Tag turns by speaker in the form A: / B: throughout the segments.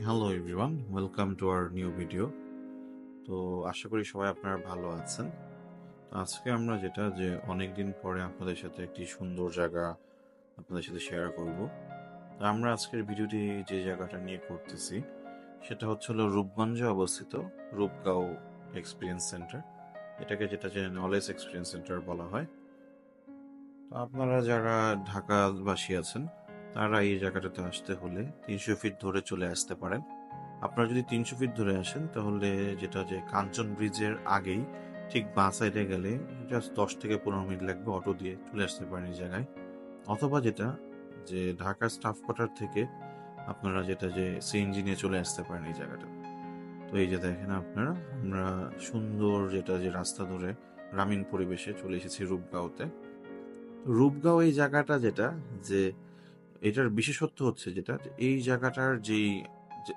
A: Hello everyone welcome to our new video তো আশা করি সবাই আপনারা ভালো আছেন। তো আজকে আমরা যেটা যে অনেক দিন পরে আপনাদের সাথে একটি সুন্দর জায়গা আপনাদের সাথে শেয়ার করব। তো আমরা আজকের ভিডিওটি যে জায়গাটা নিয়ে করতেছি, সেটা হচ্ছে হলো রূপগঞ্জে অবস্থিত রূপগাঁও এক্সপিরিয়েন্স সেন্টার এটাকে যেটা যে নলেজ এক্সপিরিয়েন্স সেন্টার বলা হয়। তো আপনারা যারা ঢাকাবাসী আছেন তারা এই জায়গাটাতে আসতে হলে তিনশো ফিট ধরে চলে আসতে পারেন। আপনারা যদি তিনশো ফিট ধরে আসেন, তাহলে যেটা যে কাঞ্চন ব্রিজের আগেই ঠিক বাঁ সাইডে গেলে জাস্ট দশ থেকে পনেরো মিনিট লাগবে অটো দিয়ে চলে আসতে পারেন এই জায়গায়। অথবা যেটা যে ঢাকা স্টাফ কোয়ার্টার থেকে আপনারা যেটা যে সিএনজি নিয়ে চলে আসতে পারেন এই জায়গাটা। তো এই যে দেখেন আপনারা, আমরা সুন্দর যেটা যে রাস্তা ধরে গ্রামীণ পরিবেশে চলে এসেছি রূপগাঁওতে। রূপগাঁও এই জায়গাটা যেটা যে এটার বিশেষত্ব হচ্ছে যেটা এই জায়গাটার যেই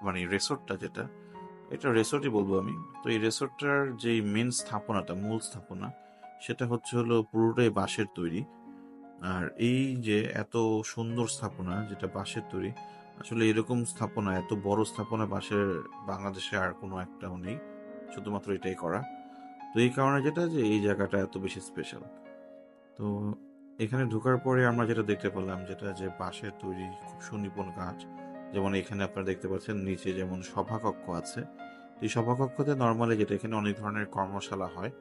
A: মানে রেসর্টটা যেটা, এটা রেসর্টই বলব আমি। তো এই রেসর্টটার যেই মেন স্থাপনাটা, মূল স্থাপনা, সেটা হচ্ছে হলো পুরোটাই বাঁশের তৈরি। আর এই যে এত সুন্দর স্থাপনা যেটা বাঁশের তৈরি, আসলে এরকম স্থাপনা, এত বড় স্থাপনা বাঁশের, বাংলাদেশে আর কোনো একটাও নেই, শুধুমাত্র এটাই করা। তো এই কারণে যেটা যে এই জায়গাটা এত বেশি স্পেশাল তো এখানে ঢোকার পরে আমরা যেটা দেখতে পেলাম, যেটা যে বাঁশের তৈরি খুব সুনিপুণ কাজ যেমন এখানে আপনারা দেখতে পাচ্ছেন নিচে যেমন সভাকক্ষ আছে। এই সভাকক্ষতে নর্মালি যেটা এখানে অনেক ধরনের কর্মশালা হয়।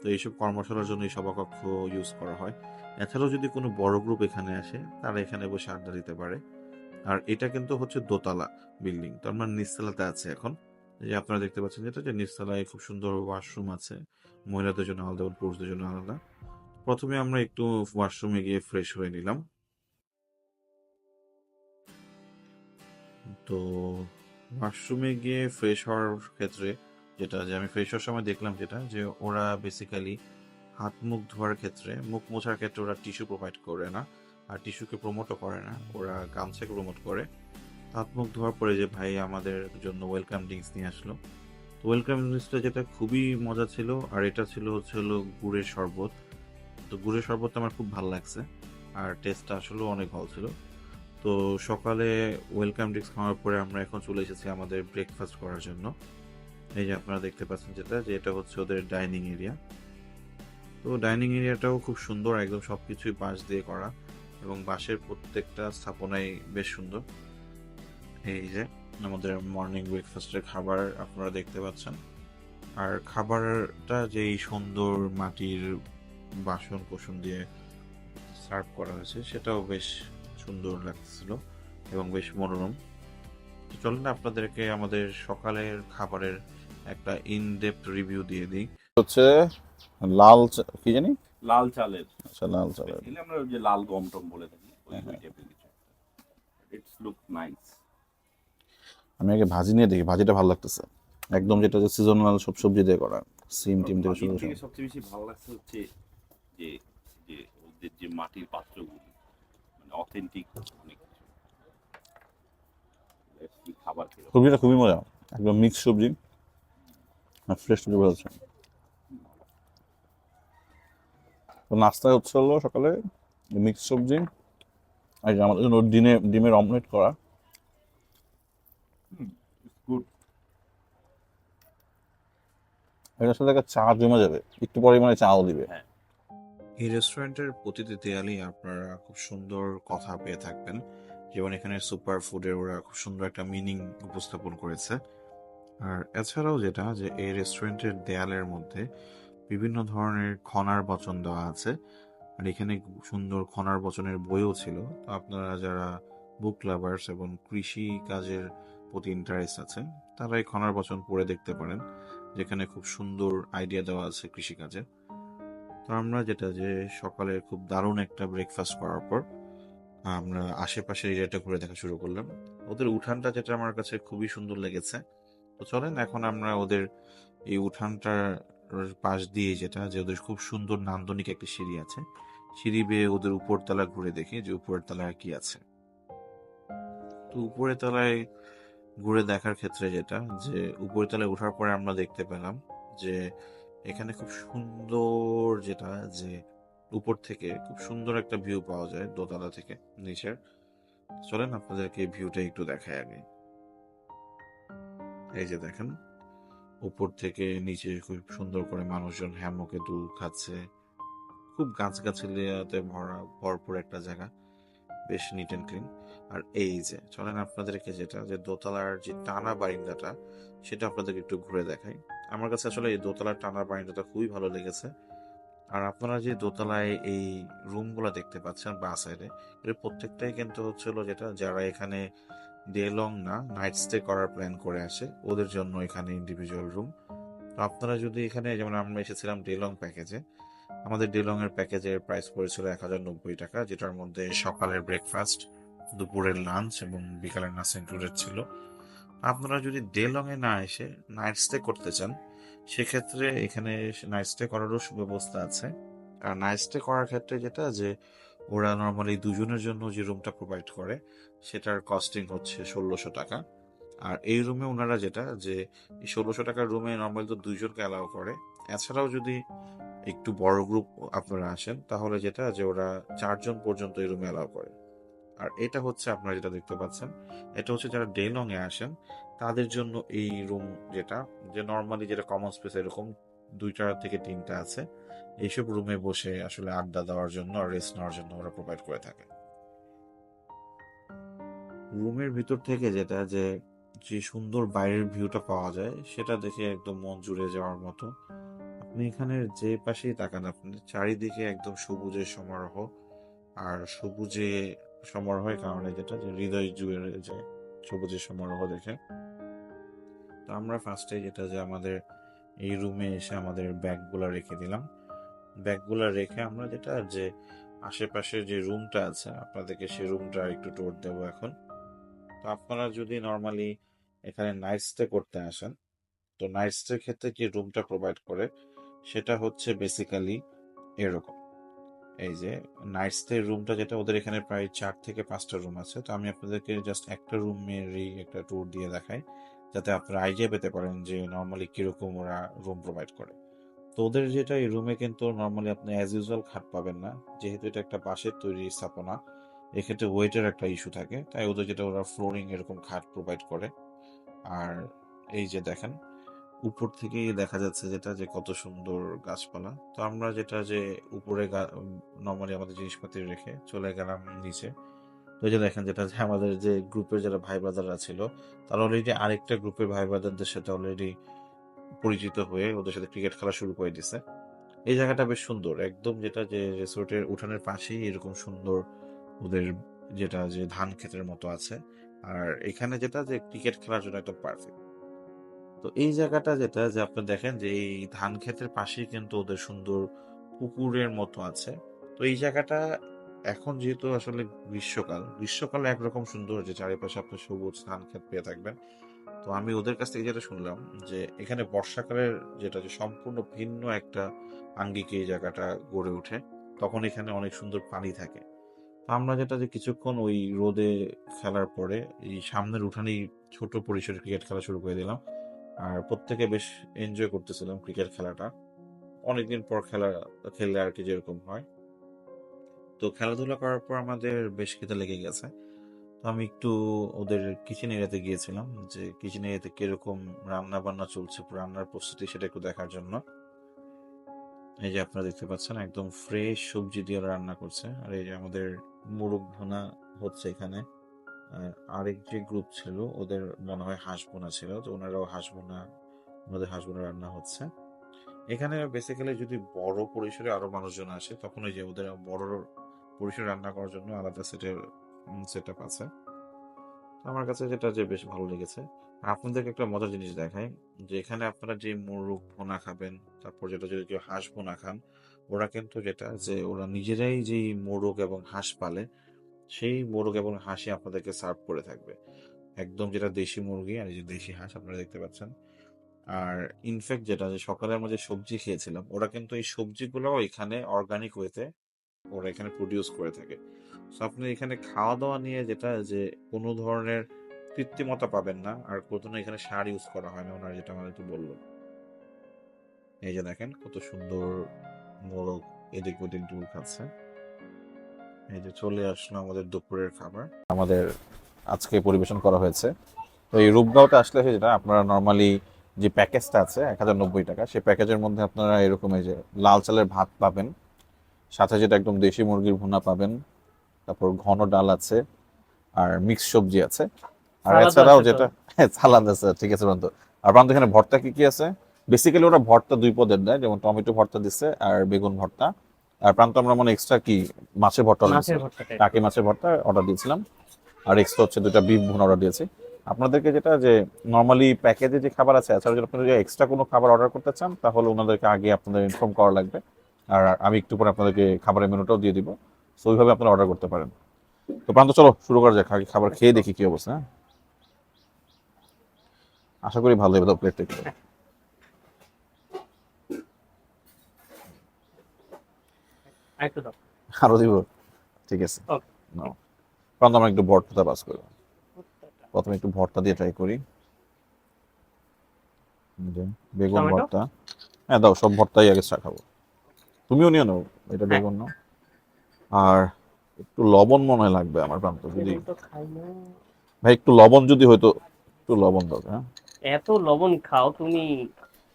A: তো এইসব কর্মশালার জন্য এই সভাকক্ষ ইউজ করা হয়। এছাড়াও যদি কোনো বড় গ্রুপ এখানে আসে, তারা এখানে বসে আড্ডা দিতে পারে। আর এটা কিন্তু হচ্ছে দোতলা বিল্ডিং তো আমরা নিচতলাতে আছে এখন। যে আপনারা দেখতে পাচ্ছেন যেটা, যে নিচতলায় খুব সুন্দর ওয়াশরুম আছে। মহিলাদের জন্য আলাদা পুরুষদের জন্য আলাদা। প্রথমে আমরা একটু ওয়াশরুমে গিয়ে ফ্রেশ হয়ে নিলাম। তো ওয়াশরুমে গিয়ে ফ্রেশ হওয়ার ক্ষেত্রে যেটা যে আমি ফ্রেশ হওয়ার সময় দেখলাম যেটা, যে ওরা বেসিক্যালি হাত মুখ ধোয়ার ক্ষেত্রে, মুখ মোছার ক্ষেত্রে ওরা টিস্যু প্রোভাইড করে না। আর টিস্যুকে প্রমোটও করে না, ওরা গামছাকে প্রমোট করে। হাত মুখ ধোয়ার পরে যে ভাই আমাদের জন্য ওয়েলকাম ড্রিঙ্কস নিয়ে আসলো। ওয়েলকাম ড্রিঙ্কসটা যেটা খুবই মজা ছিল, আর এটা ছিল হচ্ছে হলো গুড়ের শরবত। তো গুড়ের শরবতটা আমার খুব ভালো লাগছে। আর টেস্টটা আসলেও অনেক ভালো ছিল। তো সকালে ওয়েলকাম ড্রিঙ্কস খাওয়ার পরে আমরা এখন চলে এসেছি আমাদের ব্রেকফাস্ট করার জন্য। এই যে আপনারা দেখতে পাচ্ছেন যেটা, যে এটা হচ্ছে ওদের ডাইনিং এরিয়া তো ডাইনিং এরিয়াটাও খুব সুন্দর, একদম সব কিছুই বাঁশ দিয়ে করা এবং বাঁশের প্রত্যেকটা স্থাপনাই বেশ সুন্দর। এই যে আমাদের মর্নিং ব্রেকফাস্টের খাবার আপনারা দেখতে পাচ্ছেন। আর খাবারটা যেই সুন্দর মাটির বাসন কোসন দিয়ে সার্ভ করা হয়েছে সেটাও বেশ সুন্দর লাগছিল এবং বেশ মনোরম। তো চলুন আপনাদেরকে আমাদের সকালের খাবারের একটা ইন ডেপথ রিভিউ দিয়ে দিই।
B: হচ্ছে লাল কি জানি?
C: লাল চালের।
B: আচ্ছা লাল চালের।
C: Basically আমরা ওই যে লাল গম টম বলে থাকি ওই
B: হ্যাঁ,
C: ওই
B: হ্যাঁ।
C: টাইপের কিছু ইটস লুক নাইস
B: আমি আগে ভাজি নিয়ে দেখি ভাজিটা ভালো লাগতেছে। একদম যেটা যে সিজনাল সব সবজি দিয়ে করা সিম টিম থেকে শুরু
C: সবচেয়ে বেশি ভালো লাগছে হচ্ছে যে যে ওদের যে মাটির পাত্রগুলো মানে অথেন্টিক অনেক কিছু। খাবার
B: সবজিটা খুবই মজা। একদম মিক্স সবজি। আর ফ্রেশ সবজি বলছে তো নাস্তা হচ্ছে হলো সকালে মিক্স সবজি। আর আমাদের জন্য ডিমে ডিমের অমলেট করা।
C: গুড
B: এটার সাথে একটা চা জমে যাবে। একটু পরে মানে চাও দিবে।
A: এই রেস্টুরেন্টের প্রতিটি দেয়ালেই আপনারা খুব সুন্দর কথা পেয়ে থাকবেন। যেমন এখানে সুপার ফুডের ওরা খুব সুন্দর একটা মিনিং উপস্থাপন করেছে। আর এছাড়াও যেটা, যে এই রেস্টুরেন্টের দেয়ালের মধ্যে বিভিন্ন ধরনের খনার বচন দেওয়া আছে। আর এখানে সুন্দর খনার বচনের বইও ছিল। তো আপনারা যারা বুক লাভার্স এবং কৃষি কাজের প্রতি ইন্টারেস্ট আছেন, তারা এই খনার বচন পড়ে দেখতে পারেন। যেখানে খুব সুন্দর আইডিয়া দেওয়া আছে কৃষিকাজের তো আমরা যেটা যে সকালে খুব দারুণ একটা ব্রেকফাস্ট করার পর, আমরা আশেপাশের এরিয়াটা ঘুরে দেখা শুরু করলাম। ওদের উঠানটা যেটা আমার কাছে খুবই সুন্দর লেগেছে। তো চলেন, এখন আমরা ওদের এই উঠানটার পাশ দিয়ে যেটা, যে ওদের খুব সুন্দর নান্দনিক একটা সিঁড়ি আছে। সিঁড়ি বেয়ে ওদের উপরতলা ঘুরে দেখি যে উপরের তলায় কি আছে। তো উপরের তলায় ঘুরে দেখার ক্ষেত্রে যেটা, যে উপরের তলায় ওঠার পরে আমরা দেখতে পেলাম যে এখানে খুব সুন্দর যেটা, যে উপর থেকে খুব সুন্দর একটা ভিউ পাওয়া যায় দোতলা থেকে নিচের। চলেন আপনাদেরকে ভিউটা একটু দেখায় আগে। এই যে দেখেন, উপর থেকে নিচে খুব সুন্দর করে মানুষজন হ্যামকে দুল খাচ্ছে। খুব গাছগাছালিয়াতে ভরা, ভরপুর একটা জায়গা, বেশ নিট অ্যান্ড ক্লিন আর এই যে, চলেন আপনাদেরকে যেটা, যে দোতলার যে টানা বারিন্দাটা, সেটা আপনাদেরকে একটু ঘুরে দেখাই। আমার কাছে আসলে এই দোতলার টানা বারিন্দাটা খুবই ভালো লেগেছে। আর আপনারা যে দোতলায় এই রুমগুলো দেখতে পাচ্ছেন বা সাইডে, এর প্রত্যেকটাই কিন্তু হচ্ছিল যেটা, যারা এখানে ডে লং না নাইট স্টে করার প্ল্যান করে আসে, ওদের জন্য এখানে ইন্ডিভিজুয়াল রুম তো আপনারা যদি এখানে, যেমন আমরা এসেছিলাম ডে লং প্যাকেজে আমাদের ডে লং এর প্যাকেজের প্রাইস পড়েছিল এক হাজার নব্বই টাকা, যেটার মধ্যে সকালের ব্রেকফাস্ট দুপুরের লাঞ্চ এবং বিকালের নাস্তা ইনক্লুডেড ছিল। আপনারা যদি ডে লং এ না এসে নাইট স্টে করতে চান, সেক্ষেত্রে এখানে নাইট স্টে করারও সুব্যবস্থা আছে। আর নাইট স্টে করার ক্ষেত্রে যেটা যে, ওরা নর্মালি দুজনের জন্য যে রুমটা প্রোভাইড করে, সেটার কস্টিং হচ্ছে ষোলোশো টাকা। আর এই রুমে ওনারা যেটা যে ষোলোশো টাকার রুমে নর্মালি তো দুইজনকে অ্যালাউ করে। এছাড়াও যদি একটু বড় গ্রুপ আপনারা আসেন, তাহলে যেটা যে ওরা চারজন পর্যন্ত এই রুমে অ্যালাউ করে। আর এটা হচ্ছে আপনারা যেটা দেখতে পাচ্ছেন, এটা হচ্ছে যারা ডে লং এ আসেন, তাদের জন্য এই রুম যেটা, যে নর্মালি যেটা কমন স্পেস এরকম দুইটা থেকে তিনটা আছে, এইসব রুমে বসে আসলে আড্ডা দেওয়ার জন্য আর রেস্ট নেওয়ার জন্য ওরা প্রোভাইড করে থাকে। রুমের ভিতর থেকে যেটা, যে যে সুন্দর বাইরের ভিউটা পাওয়া যায়, সেটা দেখে একদম মন জুড়ে যাওয়ার মতো। আপনি এখানে যে পাশেই তাকান, আপনি চারিদিকে একদম সবুজের সমারোহ, আর সবুজে সমারোহের কারণে যেটা যে হৃদয় জুড়ে যায় সবুজের সমারোহ দেখে। তো আমরা ফার্স্টে যেটা যে আমাদের এই রুমে এসে আমাদের ব্যাগগুলো রেখে দিলাম। ব্যাগগুলো রেখে আমরা যেটা যে আশেপাশে যে রুমটা আছে আপনাদেরকে সেই রুমটা একটু টোর দেবো এখন। তো আপনারা যদি নর্মালি এখানে নাইট স্টে করতে আসেন তো নাইট স্টের ক্ষেত্রে যে রুমটা প্রোভাইড করে সেটা হচ্ছে বেসিক্যালি এরকম। এই যে নাইট স্টে রুমটা যেটা, ওদের এখানে প্রায় চার থেকে পাঁচটা রুম আছে। তো আমি আপনাদেরকে জাস্ট একটা রুমেরই একটা ট্যুর দিয়ে দেখাই, যাতে আপনারা আইডিয়া পেতে পারেন যে নর্মালি কীরকম ওরা রুম প্রোভাইড করে। তো ওদের যেটা, এই রুমে কিন্তু নর্মালি আপনি অ্যাজ ইউজুয়াল খাট পাবেন না। যেহেতু এটা একটা বাঁশের তৈরি স্থাপনা, এক্ষেত্রে ওয়েটের একটা ইস্যু থাকে। তাই ওদের যেটা, ওরা ফ্লোরিং এরকম খাট প্রোভাইড করে। আর এই যে দেখেন উপর থেকেই দেখা যাচ্ছে যেটা যে কত সুন্দর গাছপালা। তো আমরা যেটা যে উপরে নর্মালি আমাদের জিনিসপাতি রেখে চলে গেলাম নিচে। তো যে দেখেন যেটা যে আমাদের যে গ্রুপের যারা ভাই ব্রাদাররা ছিল, তারা অলরেডি আরেকটা গ্রুপের ভাই ব্রাদারদের সাথে অলরেডি পরিচিত হয়ে ওদের সাথে ক্রিকেট খেলা শুরু করে দিছে। এই জায়গাটা বেশ সুন্দর। একদম যেটা যে রিসোর্টের উঠানের পাশেই এরকম সুন্দর ওদের যেটা যে ধান ক্ষেতের মতো আছে। আর এখানে যেটা যে ক্রিকেট খেলার জন্য একদম পারফেক্ট তো এই জায়গাটা যেটা, যে আপনি দেখেন যে এই ধান ক্ষেতের পাশেই কিন্তু ওদের সুন্দর পুকুরের মতো আছে। তো এই জায়গাটা এখন যেহেতু আসলে গ্রীষ্মকাল, গ্রীষ্মকালে একরকম সুন্দর যে চারিপাশে আপনি সবুজ ধান ক্ষেত পেয়ে থাকবেন। তো আমি ওদের কাছ থেকে যেটা শুনলাম যে এখানে বর্ষাকালের যেটা যে সম্পূর্ণ ভিন্ন একটা আঙ্গিকে এই জায়গাটা গড়ে ওঠে, তখন এখানে অনেক সুন্দর পানি থাকে। তো আমরা যেটা যে কিছুক্ষণ ওই রোদে খেলার পরে এই সামনের উঠানেই ছোট পরিসরে ক্রিকেট খেলা শুরু করে দিলাম। আর প্রত্যেকে বেশ এনজয় করতেছিলাম ক্রিকেট খেলাটা। অনেকদিন পর খেলা, খেললে আর কি যেরকম হয়। তো খেলাধুলা করার পর আমাদের বেশ খেতে লেগে গেছে। তো আমি একটু ওদের কিচেন এরিয়াতে গিয়েছিলাম যে কিচেন এরিয়াতে কীরকম রান্না বান্না চলছে রান্নার প্রস্তুতি সেটা একটু দেখার জন্য। এই যে আপনারা দেখতে পাচ্ছেন, একদম ফ্রেশ সবজি দিয়ে রান্না করছে। আর এই যে আমাদের মোরগ ভুনা হচ্ছে এখানে। আর আরেক যে গ্রুপ ছিল, ওদের মনে হয় হাঁস বোনা ছিল, তো ওনারাও হাঁস বোনা ওনাদের হাঁস বোনা রান্না হচ্ছে। এখানে বেসিক্যালি যদি বড় পরিসরে আরও মানুষজন আসে, তখন ওই যে ওদের বড় পরিসরে রান্না করার জন্য আলাদা সেটের সেট আপ আছে। আমার কাছে যেটা যে বেশ ভালো লেগেছে, আপনাদেরকে একটা মজার জিনিস দেখাই, যে এখানে আপনারা যে মোরগ ভোনা খাবেন, তারপর যেটা যদি কেউ হাঁস ভোনা খান, ওরা কিন্তু যেটা, যে ওরা নিজেরাই যেই মোরগ এবং হাঁস পালে সেই মোরগ এবং হাঁসই আপনাদেরকে সার্ভ করে থাকবে। একদম যেটা দেশি মুরগি আর এই যে দেশি হাঁস আপনারা দেখতে পাচ্ছেন। আর ইনফ্যাক্ট যেটা যে সকালের মধ্যে সবজি খেয়েছিলাম, ওরা কিন্তু এই সবজিগুলো এখানে অর্গানিক ওয়েতে ওরা এখানে প্রডিউস করে থাকে। সো আপনি এখানে খাওয়া দাওয়া নিয়ে যেটা যে কোনো ধরনের কৃত্রিমতা পাবেন না আর কোনো এখানে সার ইউজ করা হয় না ওনারা যেটা আমাদের একটু বলল। এই যে দেখেন কত সুন্দর মোরগ এদিক ওদিক দূর খাচ্ছে। এই যে চলে আসলো আমাদের দুপুরের খাবার।
B: আমাদের আজকে পরিবেশন করা হয়েছে।
A: তো এই রূপগাঁওতে আসলে যেটা আপনারা নর্মালি যে প্যাকেজটা আছে এক হাজার নব্বই টাকা সেই প্যাকেজের মধ্যে আপনারা এরকম এই যে লাল চালের ভাত পাবেন সাথে যেটা একদম দেশি মুরগির ভুনা পাবেন তারপর ঘন ডাল আছে আর মিক্স সবজি আছে। আর এছাড়াও যেটা হ্যাঁ সালাদ আছে ঠিক আছে প্রান্ত আর প্রান্ত এখানে ভর্তা কি কি আছে? বেসিক্যালি ওরা ভর্তা দুই পদের দেয় যেমন টমেটো ভর্তা দিচ্ছে আর বেগুন ভর্তা। প্রান্ত আমরা মানে এক্সট্রা কি? মাছের ভর্তা টাকি মাছের ভর্তা অর্ডার দিয়েছিলাম। আর এক্সট্রা হচ্ছে দুটা বিফ ভুনা অর্ডার দিয়েছি। আপনাদেরকে যেটা যে নর্মালি প্যাকেজে যে খাবার আছে এছাড়া যদি আপনারা এক্সট্রা কোনো খাবার অর্ডার করতে চান তাহলে ওনাদেরকে আগে আপনাদের ইনফর্ম করা লাগবে। আর আমি একটু পরে আপনাদেরকে খাবারের মেনুটাও দিয়ে দিব। সো ওইভাবে আপনারা অর্ডার করতে পারেন। তো প্রান্ত চলো শুরু করা যাক। আগে খাবার খেয়ে দেখি কি অবস্থা। আশা করি ভালো হবে তো প্লেট
D: দাও
A: আরও দিব। ঠিক আছে।
D: Okay.
A: নাও। আমরা একটু ভর্তা বাস করব প্রথমে একটু ভর্তা দিয়ে ট্রাই করি। বেগুন ভর্তা। হ্যাঁ দাও সব ভর্তাই আগে চা খাব। তুমিও নিও নাও এটা
D: হ্যাঁ।
A: বেগুন নাও। আর একটু লবণ মনে হয় লাগবে আমার প্রান্ত যদি। ভাই একটু লবণ যদি হয়তো একটু লবণ দাও হ্যাঁ।
D: এত লবণ খাও তুমি।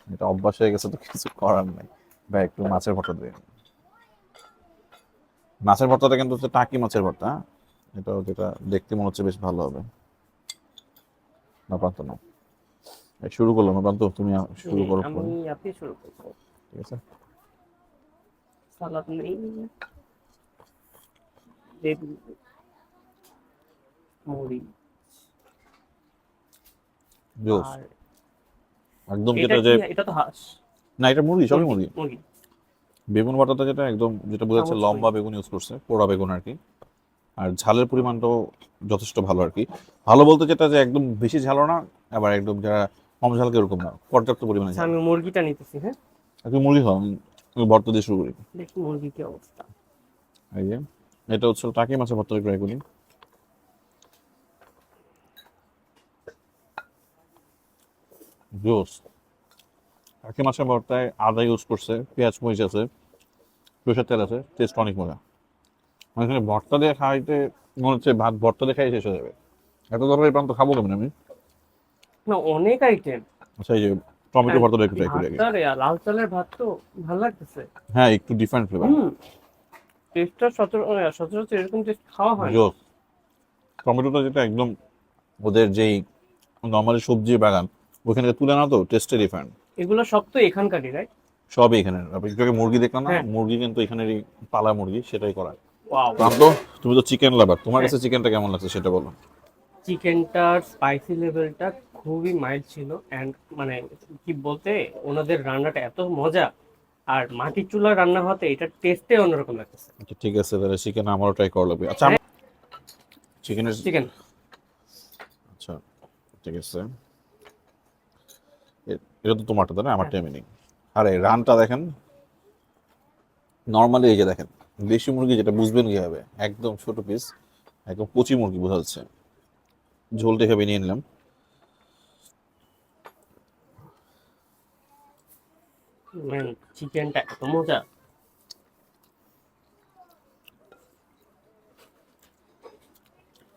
A: এটা অভ্যাস হয়ে গেছে তো কিছু করার নাই। ভাই একটু মাছের ভর্তা দিয়ে। মাছের ভর্তাটা কিন্তু হচ্ছে টাকি মাছের ভর্তা হ্যাঁ? এটা যেটা দেখতে মনে হচ্ছে বেশ ভালো হবে। না প্রান্ত না। শুরু করলাম প্রান্ত তুমি শুরু করো
D: আমি আপনি শুরু করব।
A: ঠিক আছে?
D: সালাদ নেই। লেবু মুড়ি
A: জোস। একদম যেটা যে
D: এটা তো হাঁস।
A: না এটা মুরগি সবই মুরগি
D: মুরগি
A: বেগুন ভর্তাটা যেটা একদম যেটা বোঝা যাচ্ছে লম্বা বেগুন ইউজ করছে পোড়া বেগুন আর কি আর ঝালের পরিমাণটাও যথেষ্ট ভালো আর কি ভালো বলতে যেটা যে একদম বেশি ঝালও না আবার একদম যারা কম ঝালকে এরকম না পর্যাপ্ত পরিমাণে
D: আচ্ছা
A: ঝাল
D: আমি মুরগিটা নিতেছি হ্যাঁ?
A: একটু মুরগি খাও আমি আমি ভর্তা দিয়ে শুরু করি।
D: দেখি মুরগি কি অবস্থা।
A: এই যে এটা হচ্ছে টাকি মাছের ভর্তা ট্রাই করি। জোস। টাকি মাছের ভর্তায় আদা ইউজ করছে পেঁয়াজ মরিচ আছে সরষের তেল আছে টেস্ট অনেক মজা। মানে এখানে ভর্তা দিয়ে খাইতে মনে হচ্ছে ভাত ভর্তা দিয়ে খাই শেষ হয়ে যাবে। এত তরকারি প্রান্ত খাব কেমন আমি?
D: না অনেক আইটেম
A: আচ্ছা এই যে টমেটো ভর্তাটা একটু ট্রাই করি আগে।
D: লাল চালের ভাত তো ভালো লাগতেছে।
A: হ্যাঁ একটু ডিফারেন্ট ফ্লেভার
D: টেস্টটা সচরাচর সচরাচর এরকম টেস্ট খাওয়া হয়।
A: জোস। টমেটোটা যেটা একদম ওদের যেই নর্মালি সবজি বাগান ওখানে তুলে না তো টেস্টে ডিফারেন্ট
D: এগুলো সব তো এখানকারই রাইট
A: সবই এখানে। আপনি একটু মুরগি দেখলাম না?
D: হ্যাঁ।
A: মুরগি কিন্তু এখানেরই পালা মুরগি সেটাই করা।
D: ওয়াও
A: প্রান্ত তুমি তো চিকেন লাভার তোমার
D: হ্যাঁ।
A: কাছে চিকেনটা কেমন লাগছে সেটা বলো।
D: চিকেনটার স্পাইসি লেভেলটা খুবই মাইল্ড ছিল অ্যান্ড মানে কি বলতে ওনাদের রান্নাটা এত মজা আর মাটির চুলা রান্না হতে এটার টেস্টে অন্যরকম লাগতেছে।
A: আচ্ছা ঠিক আছে তাহলে চিকেন আমারও ট্রাই করা লাগবে আচ্ছা
D: হ্যাঁ।
A: চিকেনের
D: চিকেন
A: আচ্ছা ঠিক আছে। এটা তো তোমারটা তাই না? আমার
D: হ্যাঁ।
A: টাইমে নেই। আরে রানটা দেখেন নর্মালি এই যে দেখেন দেশি মুরগি যেটা বুঝবেন কীভাবে একদম ছোট পিস একদম কচি মুরগি বোঝা যাচ্ছে। ঝোলটা এভাবে নিয়ে নিলাম।
D: চিকেনটা এত মজা।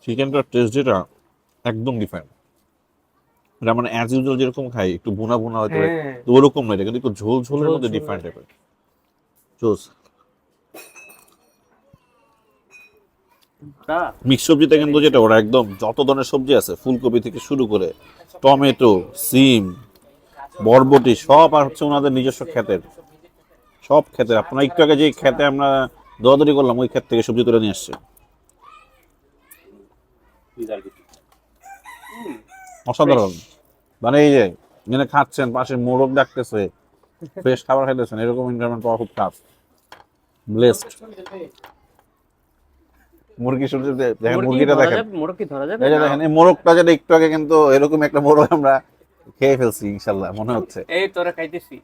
A: চিকেনটার টেস্ট যেটা একদম ডিফারেন্ট এটা মানে অ্যাজ ইউজুয়াল যেরকম খাই একটু ভুনা ভুনা হয়তো
D: হ্যাঁ।
A: তো ওরকম না এটা কিন্তু একটু ঝোল ঝোলের মধ্যে ডিফারেন্ট টাইপের জোস। মিক্স সবজিতে কিন্তু যেটা ওরা একদম যত ধরনের সবজি আছে ফুলকপি থেকে শুরু করে টমেটো সিম বরবটি সব আর হচ্ছে ওনাদের নিজস্ব ক্ষেতের। সব ক্ষেতের। আপনার একটু আগে যে খেতে আমরা দৌড়াদৌড়ি করলাম ওই ক্ষেত থেকে সবজি তুলে নিয়ে আসছে। অসাধারণ। মানে এই যে এখানে খাচ্ছেন পাশে মোরগ ডাকতেছে ফ্রেশ খাবার খাইতেছেন এরকম এনভায়রনমেন্ট পাওয়া খুব টাফ ব্লেসড মুরগি সবজি দেখেন মুরগিটা দেখেন।
D: মোরগ কি ধরা যাবে?
A: এই দেখেন এই মোরগটা যেটা একটু আগে কিন্তু এরকম একটা মোরগ আমরা খেয়ে ফেলছি ইনশাল্লাহ মনে হচ্ছে।
D: এই তোরা খাইতেছি।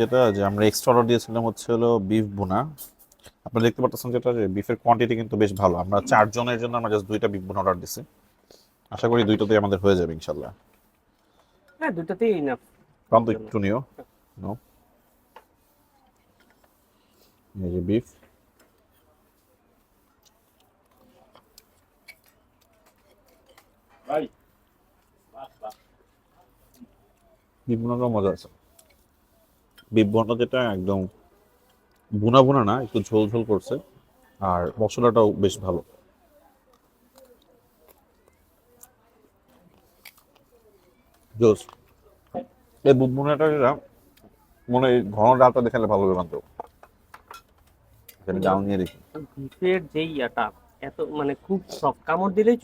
A: যেটা যে আমরা এক্সট্রা অর্ডার দিয়েছিলাম হচ্ছে হলো বিফ বোনা আপনারা দেখতে পাচ্ছেন যেটা যে বিফের কোয়ান্টিটি কিন্তু বেশ ভালো। আমরা চারজনের জন্য আমরা জাস্ট দুইটা বিফ বোনা অর্ডার দিছি। আশা করি দুইটাতেই আমাদের হয়ে যাবে ইনশাল্লাহ
D: হ্যাঁ দুইটাতেই ইনাফ
A: কম তো একটু নিও। নো এই যে বিফ
C: ভাই
B: বিফ মজা আছে। বিফ বোনা যেটা একদম বোনা বোনা না একটু ঝোল ঝোল করছে। আর মশলাটাও বেশ ভালো। জোস। এই যেটা মনে হয় ঘন ডালটা দেখালে ভালো হবে মাত্র। নিয়ে দেখি।
D: বিফের যে ইয়াটা এত মানে খুব কামড় দিলেই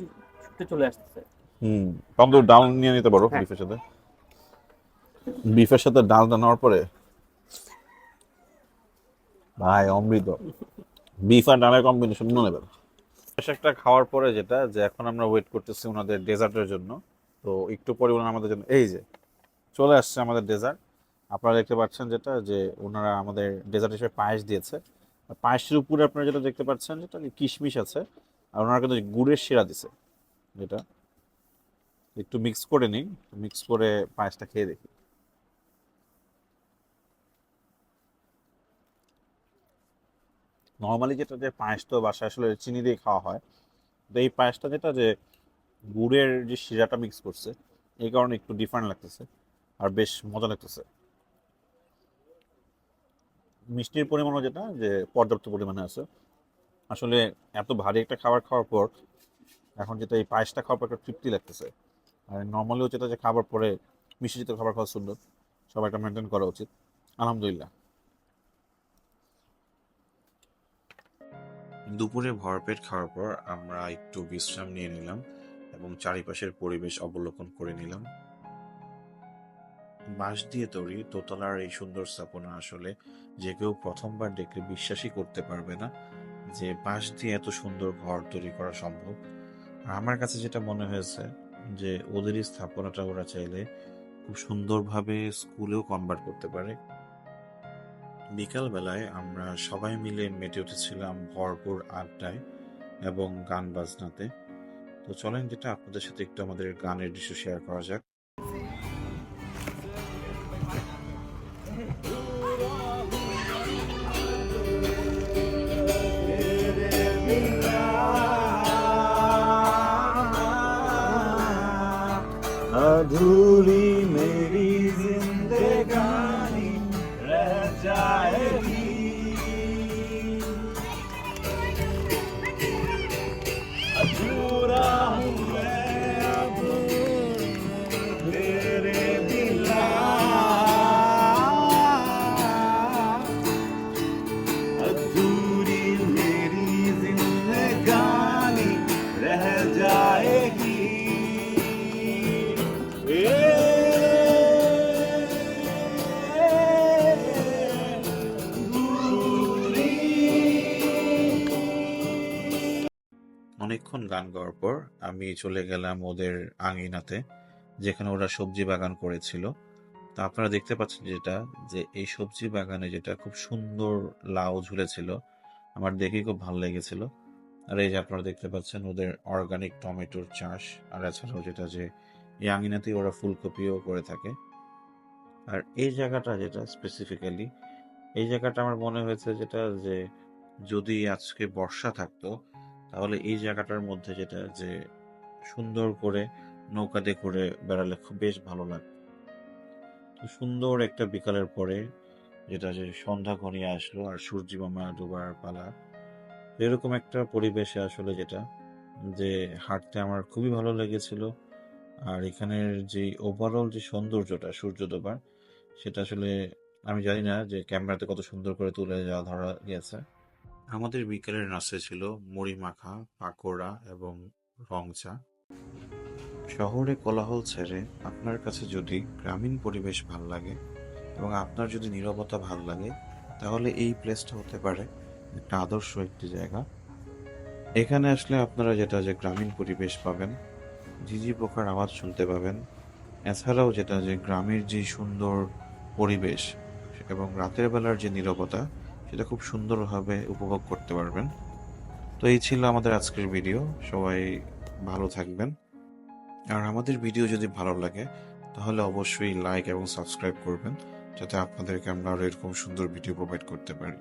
D: ছুটে চলে আসতেছে।
B: হুম কম তো নিয়ে নিতে পারো
D: হ্যাঁ।
B: বিফের সাথে। বিফের সাথে ডালটা নেওয়ার পরে ভাই অমৃত। বিফ আর ডালের কম্বিনেশন মনে নেবেন একটা খাওয়ার পরে যেটা যে এখন আমরা ওয়েট করতেছি ওনাদের ডেজার্টের জন্য তো একটু পরে ওনারা আমাদের জন্য, এই যে চলে আসছে আমাদের ডেজার্ট আপনারা দেখতে পাচ্ছেন যেটা, যে ওনারা আমাদের ডেজার্ট হিসেবে পায়েস দিয়েছে। পায়েসের উপরে আপনারা যেটা দেখতে পাচ্ছেন, যেটা কিশমিশ আছে, আর ওনারা কিন্তু গুড়ের শিরা দিছে, যেটা একটু মিক্স করে নিই মিক্স করে পায়েসটা খেয়ে দেখি। নর্মালি যেটা যে পায়েস তো বাসায় আসলে চিনি দিয়ে খাওয়া হয়, তো এই পায়েসটা যেটা যে গুড়ের যে শিরাটা মিক্স করছে, এই কারণে একটু ডিফারেন্ট লাগতেছে আর বেশ মজা লাগতেছে। মিষ্টির পরিমাণও যেটা, যে পর্যাপ্ত পরিমাণে আছে। আসলে এত ভারী একটা খাবার খাওয়ার পর এখন যেটা এই পায়েসটা খাওয়ার পর একটা তৃপ্তি লাগতেছে। আর নর্মালিও যেটা যে খাবার পরে মিষ্টি জাতীয় খাবার খাওয়া সুন্দর, সবাই একটা মেনটেন করা উচিত। আলহামদুলিল্লাহ।
A: দুপুরে ভরপেট খাওয়ার পর আমরা একটু বিশ্রাম নিয়ে নিলাম। এবং চারিপাশের পরিবেশ অবলোকন করে নিলাম। বাঁশ দিয়ে তৈরি দোতলার এই সুন্দর স্থাপনা আসলে যে কেউ প্রথমবার দেখলে বিশ্বাসই করতে পারবে না যে বাঁশ দিয়ে এত সুন্দর ঘর তৈরি করা সম্ভব। আর আমার কাছে যেটা মনে হয়েছে যে ওদের এই স্থাপনাটা ওরা চাইলে খুব সুন্দরভাবে স্কুলেও কনভার্ট করতে পারে। বিকালবেলায় আমরা সবাই মিলে মেতে উঠেছিলাম ভরপুর আড্ডায় এবং গান বাজনাতে। তো চলেন যেটা আপনাদের সাথে একটু আমাদের গানের দৃশ্য শেয়ার করা যাক
C: अधूरी
A: গান গাওয়ার পর আমি চলে গেলাম ওদের আঙিনাতে, যেখানে ওরা সবজি বাগান করেছিল। তো আপনারা দেখতে পাচ্ছেন যেটা, যে এই সবজি বাগানে যেটা খুব সুন্দর লাউ ঝুলেছিল, আমার দেখেই খুব ভালো লেগেছিল। আর এই যে আপনারা দেখতে পাচ্ছেন ওদের অর্গানিক টমেটোর চাষ, আর এছাড়াও যেটা যে এই আঙিনাতেই ওরা ফুলকপিও করে থাকে। আর এই জায়গাটা যেটা স্পেসিফিক্যালি এই জায়গাটা আমার মনে হয়েছে যেটা যে যদি আজকে বর্ষা থাকতো তাহলে এই জায়গাটার মধ্যে যেটা যে সুন্দর করে নৌকাতে করে বেড়ালে খুব বেশ ভালো লাগতো। তো সুন্দর একটা বিকালের পরে যেটা যে সন্ধ্যা ঘনিয়ে আসলো আর সূর্য মামা ডোবার পালা, এরকম একটা পরিবেশে আসলে যেটা যে হাঁটতে আমার খুবই ভালো লেগেছিল। আর এখানের যে ওভারঅল যে সৌন্দর্যটা সূর্য ডোবার, সেটা আসলে আমি জানি না যে ক্যামেরাতে কত সুন্দর করে তুলে যাওয়া ধরা গিয়েছে আমাদের বিকেলের নাস্তা ছিল মুড়ি মাখা, পাকোড়া এবং রং চা। শহরে কোলাহল ছেড়ে আপনার কাছে যদি গ্রামীণ পরিবেশ ভালো লাগে এবং আপনার যদি নীরবতা ভালো লাগে, তাহলে এই প্লেসটা হতে পারে একটা আদর্শ একটি জায়গা। এখানে আসলে আপনারা যেটা যে গ্রামীণ পরিবেশ পাবেন, ঝিঝি পোকার আওয়াজ শুনতে পাবেন, এছাড়াও যেটা যে গ্রামের যে সুন্দর পরিবেশ এবং রাতের বেলার যে নীরবতা সেটা খুব সুন্দরভাবে উপভোগ করতে পারবেন। তো এই ছিল আমাদের আজকের ভিডিও। সবাই ভালো থাকবেন। আর আমাদের ভিডিও যদি ভালো লাগে, তাহলে অবশ্যই লাইক এবং সাবস্ক্রাইব করবেন, যাতে আপনাদেরকে আমরা আরও এরকম সুন্দর ভিডিও প্রোভাইড করতে পারি।